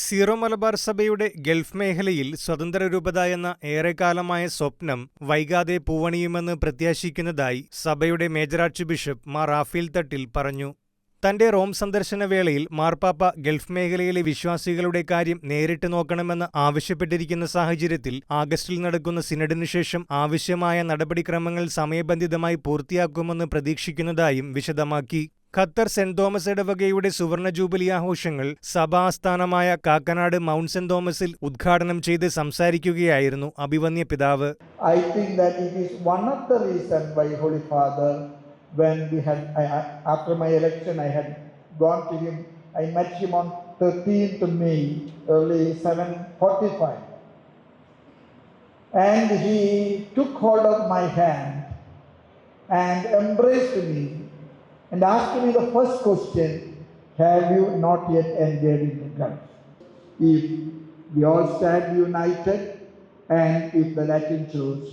Zero Malabar സഭയുടെ Gulf മേഖലയിൽ സ്വതന്ത്ര രൂപത എന്ന ഏറെക്കാലമായ സ്വപ്നം വൈകാതെ പൂവണിയുമെന്ന് പ്രത്യാശിക്കുന്നതായി സഭയുടെ major arch bishop Mar Raphael Thattil പറഞ്ഞു. തന്റെ റോം സന്ദർശന വേളയിൽ മാർപ്പാപ്പ ഗൾഫ് മേഖലയിലെ വിശ്വാസികളുടെ കാര്യം നേരിട്ട് നോക്കണമെന്ന് ആവശ്യപ്പെട്ടിരിക്കുന്ന സാഹചര്യത്തിൽ ആഗസ്റ്റിൽ നടക്കുന്ന സിനഡിനു ശേഷം ആവശ്യമായ നടപടിക്രമങ്ങൾ സമയബന്ധിതമായി പൂർത്തിയാക്കുമെന്ന് പ്രതീക്ഷിക്കുന്നതായും വിശദമാക്കി. ഖത്തർ സെന്റ് തോമസ് ഇടവകയുടെ സുവർണ ജൂബിലി ആഘോഷങ്ങൾ സഭാസ്ഥാനമായ കാക്കനാട് മൗണ്ട് സെന്റ് തോമസിൽ ഉദ്ഘാടനം ചെയ്ത് സംസാരിക്കുകയായിരുന്നു അഭിവന്യ പിതാവ്. I think that it is one of the reason why holy father when we had after my election I had gone to him I met him on thirteenth May early seven forty and he took hold of my hand and embrace me and asked me the first question: Have you not yet entered into Gulf? If we all stand united and if the Latin Church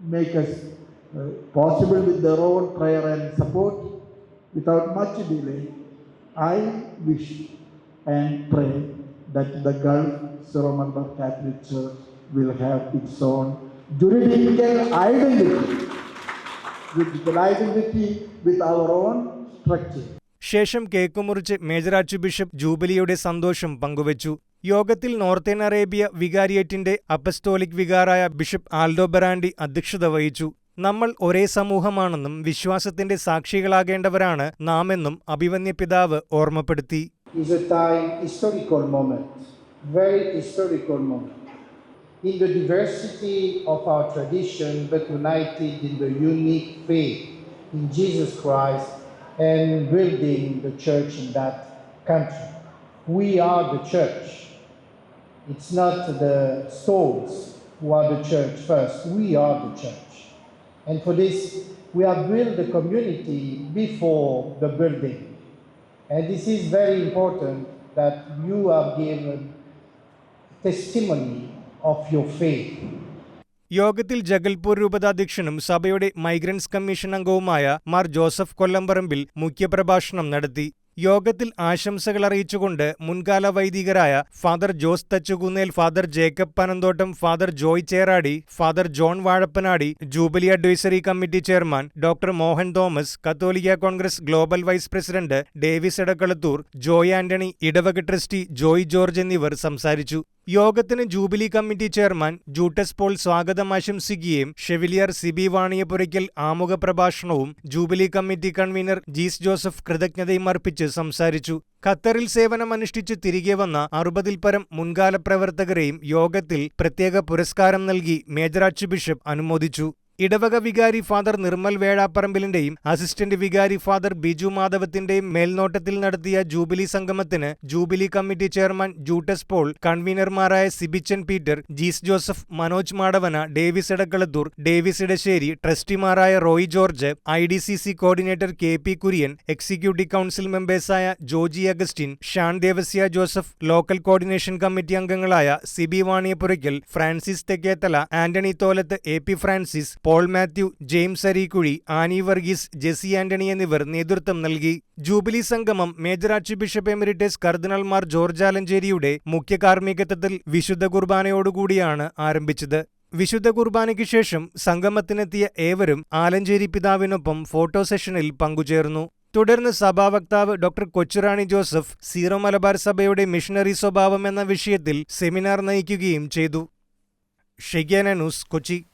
make us uh, possible with their own prayer and support without much delay, I wish and pray that the Gulf Syro Catholic Church will have its own juridical identity with our own structure. ശേഷം cake മുറിച്ച് major arch bishop ജൂബിലിയുടെ സന്തോഷം പങ്കുവച്ചു. യോഗത്തിൽ northern Arabia വികാരിയേറ്റിന്റെ apostolic വികാറായ bishop Aldo Berardi അധ്യക്ഷത വഹിച്ചു. നമ്മൾ ഒരേ സമൂഹമാണെന്നും വിശ്വാസത്തിന്റെ സാക്ഷികളാകേണ്ടവരാണ് നാമെന്നും അഭിവന്യ പിതാവ് ഓർമ്മപ്പെടുത്തി. In the diversity of our tradition, but united in the unique faith in Jesus Christ and building the church in that country. We are the church. It's not the souls who are the church first, we are the church. And for this, we have built the community before the building. And this is very important that you have given testimony of your faith യോഗത്തിൽ ജഗൽപൂർ രൂപതാധ്യക്ഷനും സഭയുടെ migrants commission അംഗവുമായ Mar Joseph Kollamparambil മുഖ്യപ്രഭാഷണം നടത്തി. യോഗത്തിൽ ആശംസകൾ അറിയിച്ചുകൊണ്ട് മുൻകാല വൈദികരായ father Jose Thachukunnel father Jacob Panamthottam father Joy Cheradi father John Vazhappanady jubilee advisory committee chairman doctor Mohan Thomas Catholic Congress global vice president Davis Edakkalathur Joy Antony ഇടവക trustee Joy George എന്നിവർ സംസാരിച്ചു. യോഗത്തിന് jubilee committee chairman Juttas Paul സ്വാഗതം ആശംസിക്കുകയും chevalier Siby Vaniyapurackal ആമുഖ പ്രഭാഷണവും jubilee committee convener Jees Joseph കൃതജ്ഞതയും അർപ്പിച്ച് സംസാരിച്ചു. ഖത്തറിൽ സേവനമനുഷ്ഠിച്ച് തിരികെ വന്ന അറുപതിൽ പരം മുൻകാല പ്രവർത്തകരെയും യോഗത്തിൽ പ്രത്യേക പുരസ്കാരം നൽകി മേജർ ആർച്ച് ബിഷപ്പ് അനുമോദിച്ചു. ഇടവക വികാരി ഫാദർ നിർമ്മൽ വേഴാപ്പറമ്പിലിന്റെയും അസിസ്റ്റന്റ് വികാരി ഫാദർ ബിജു മാധവത്തിന്റെയും മേൽനോട്ടത്തിൽ നടത്തിയ ജൂബിലി സംഗമത്തിന് jubilee committee chairman Juttas Paul കൺവീനർമാരായ Sibichan Peter Jees Joseph Manoj Madavana Davis Edakkalathur Davis Edassery ട്രസ്റ്റിമാരായ Roy George I D C C coordinator K P Kurian executive council മെമ്പേഴ്സായ Joji Augustine Shan Devasia Joseph local coordination committee അംഗങ്ങളായ Siby Vaniyapurackal Francis Thekkethala Antony Tholath A P Francis Paul Mathew James Areekuzhi Annie Varghese Jessy Antony എന്നിവർ നേതൃത്വം നൽകി. Jubilee സംഗമം major arch bishop emeritus കർദിനാൾമാർ Mar George ആലഞ്ചേരിയുടെ മുഖ്യ കാർമ്മികത്വത്തിൽ വിശുദ്ധ കുർബാനയോടുകൂടിയാണ് ആരംഭിച്ചത്. വിശുദ്ധ കുർബാനയ്ക്ക് ശേഷം സംഗമത്തിനെത്തിയ ഏവരും ആലഞ്ചേരി പിതാവിനൊപ്പം ഫോട്ടോ സെഷനിൽ പങ്കുചേർന്നു. തുടർന്ന് സഭാവക്താവ് doctor Kochurani Joseph zero Malabar സഭയുടെ മിഷണറി സ്വഭാവം എന്ന വിഷയത്തിൽ സെമിനാർ നയിക്കുകയും ചെയ്തു. ഷെഗ്യാന ന്യൂസ് കൊച്ചി.